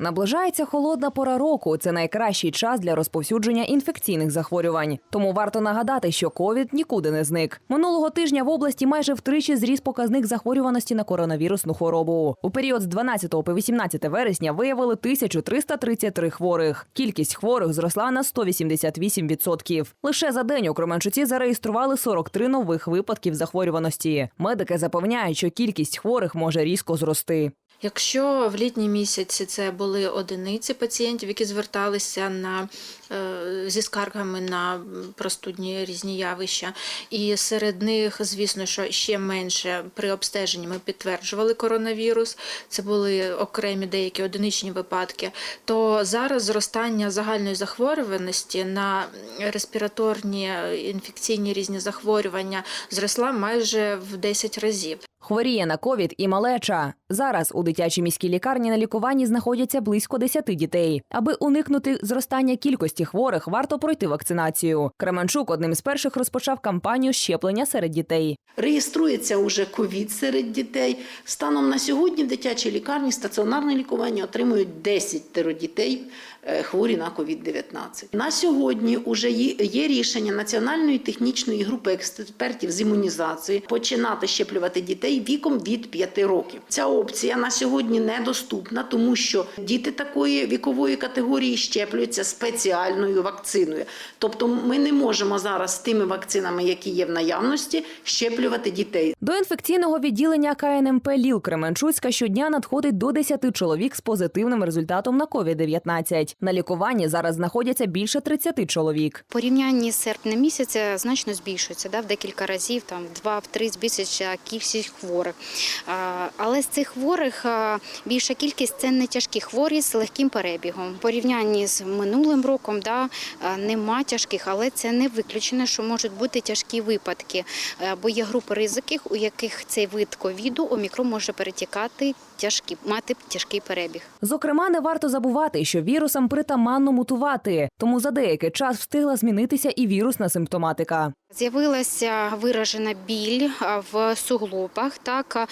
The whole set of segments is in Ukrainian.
Наближається холодна пора року. Це найкращий час для розповсюдження інфекційних захворювань. Тому варто нагадати, що ковід нікуди не зник. Минулого тижня в області майже втричі зріс показник захворюваності на коронавірусну хворобу. У період з 12 по 18 вересня виявили 1333 хворих. Кількість хворих зросла на 188%. Лише за день у Кременчуці зареєстрували 43 нових випадків захворюваності. Медики запевняють, що кількість хворих може різко зрости. Якщо в літні місяці це були одиниці пацієнтів, які зверталися на, е, зі скаргами на простудні різні явища, і серед них, звісно, що ще менше при обстеженні ми підтверджували коронавірус, це були окремі деякі одиничні випадки, то зараз зростання загальної захворюваності на респіраторні інфекційні різні захворювання зросла майже в 10 разів. Хворіє на ковід і малеча. Зараз у дитячій міській лікарні на лікуванні знаходяться близько 10 дітей. Аби уникнути зростання кількості хворих, варто пройти вакцинацію. Кременчук одним з перших розпочав кампанію щеплення серед дітей. Реєструється уже ковід серед дітей. Станом на сьогодні в дитячій лікарні стаціонарне лікування отримують 10 дітей е, хворі на ковід-19. На сьогодні вже є є рішення Національної технічної групи експертів з імунізації починати щеплювати дітей віком від 5 років. Ця опція на сьогодні недоступна, тому що діти такої вікової категорії щеплюються спеціальною вакциною. Тобто ми не можемо зараз з тими вакцинами, які є в наявності, щеплювати дітей. До інфекційного відділення КНМП Ліл Кременчуцька щодня надходить до 10 чоловік з позитивним результатом на COVID-19. На лікуванні зараз знаходяться більше 30 чоловік. В порівнянні з серпнем місяця значно збільшується да, в декілька разів, там два-три збільшується кількість хворих. Але з цих хворих більша кількість це не тяжкі хворі з легким перебігом. В порівнянні з минулим роком да, нема тяжких, але це не виключено, що можуть бути тяжкі випадки, Е, бо є групи ризиків, у яких цей вид ковіду омікрон може перетікати тяжкі, мати тяжкий перебіг. Зокрема, не варто забувати, що вірусам притаманно мутувати, тому за деякий час встигла змінитися і вірусна симптоматика. З'явилася виражена біль в суглобах, так,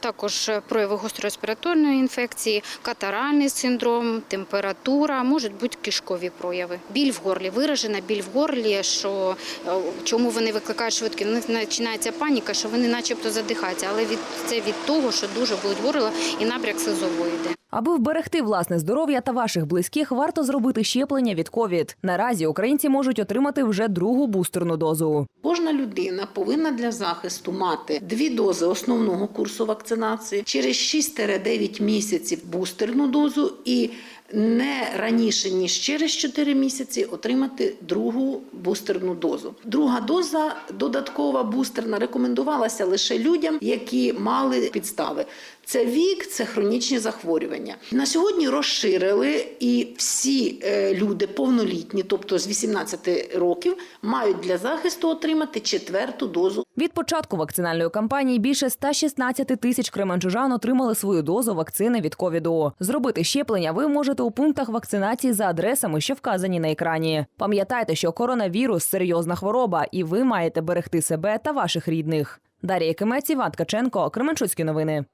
також прояви гострореспіраторної інфекції, катаральний синдром, температура, можуть бути кишкові прояви. Біль в горлі, виражена біль в горлі, що е, чому вони викликають швидкі? Них починається паніка, що вони начебто задихаються, але від, це від того, що дуже болить горло і набряк слизової йде. Аби вберегти власне здоров'я та ваших близьких, варто зробити щеплення від ковід. Наразі українці можуть отримати вже другу бустерну дозу. Кожна людина повинна для захисту мати дві дози основного курсу вакцинації, через 6-9 місяців бустерну дозу і не раніше ніж через 4 місяці отримати другу бустерну дозу. Друга доза додаткова бустерна рекомендувалася лише людям, які мали підстави. Це вік, це хронічні захворювання. На сьогодні розширили і всі е, люди повнолітні, тобто з 18 років, мають для захисту отримати четверту дозу Від початку вакцинальної кампанії більше 116 тисяч кременчужан отримали свою дозу вакцини від ковіду. Зробити щеплення ви можете у пунктах вакцинації за адресами, що вказані на екрані. Пам'ятайте, що коронавірус серйозна хвороба, і ви маєте берегти себе та ваших рідних. Дарія Кимець, Іван Ткаченко, Кременчуцькі новини.